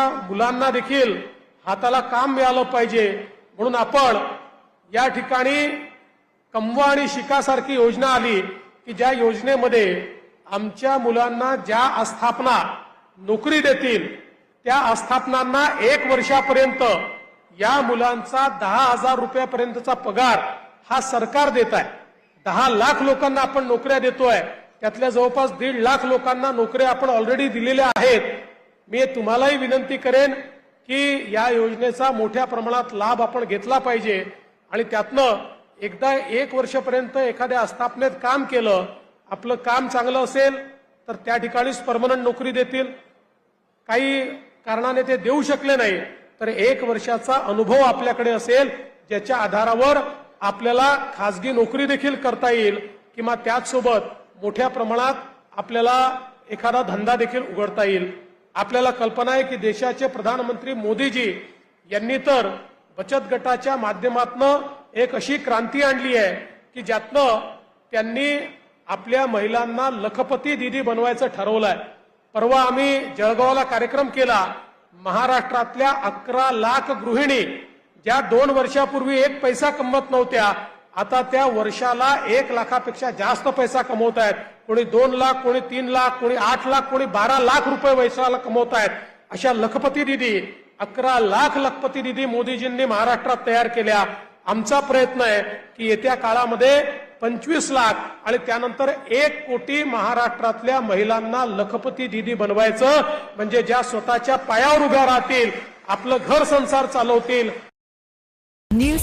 मुलांना देखील हाताला काम मिळालं पाहिजे म्हणून आपण या ठिकाणी कमवा आणि शिकासारखी योजना आली की ज्या योजनेमध्ये आमच्या मुलांना ज्या आस्थापना नोकरी देतील त्या आस्थापनांना एक वर्षापर्यंत या मुलांचा दहा हजार रुपयापर्यंतचा पगार हा सरकार देत आहे. दहा लाख लोकांना आपण नोकऱ्या देतोय. त्यातल्या जवळपास दीड लाख लोकांना नोकऱ्या आपण ऑलरेडी दिलेल्या आहेत. मी तुम्हालाही विनंती करेन की या योजनेचा मोठ्या प्रमाणात लाभ आपण घेतला पाहिजे आणि त्यातनं एकदा एक वर्षपर्यंत एखाद्या आस्थापनेत काम केलं आपलं काम चांगलं असेल तर त्या ठिकाणीच परमनंट नोकरी देतील. काही कारणाने ते देऊ शकले नाही तर एक वर्षाचा अनुभव आपल्याकडे असेल ज्याच्या आधारावर आपल्याला खासगी नोकरी देखील करता येईल किंवा त्याचसोबत मोठ्या प्रमाणात आपल्याला एखादा धंदा देखील उघडता येईल. आपल्याला कल्पना आहे की देशाचे प्रधानमंत्री मोदीजी यांनी तर बचत गटाच्या माध्यमातून एक अशी क्रांती आणली आहे की ज्यातनं त्यांनी आपल्या महिलांना लखपती दिदी बनवायचं ठरवलंय. परवा आम्ही जळगावला कार्यक्रम केला. महाराष्ट्रातल्या अकरा लाख गृहिणी ज्या दोन वर्षापूर्वी एक पैसा कमवत नव्हत्या आता त्या वर्षाला एक लाखापेक्षा जास्त पैसा कमवत आहेत. कोणी दोन लाख कोणी तीन लाख कोणी आठ लाख कोणी बारा लाख रुपये वर्षाला कमवत आहेत. अशा लखपती दिदी अकरा लाख लखपती दिदी मोदीजींनी महाराष्ट्रात तयार केल्या. आमचा प्रयत्न आहे की येत्या काळामध्ये पंचवीस लाख आणि त्यानंतर एक कोटी महाराष्ट्रातल्या महिलांना लखपती दिदी बनवायचं म्हणजे ज्या स्वतःच्या पायावर उभ्या राहतील आपलं घर संसार चालवतील. न्यू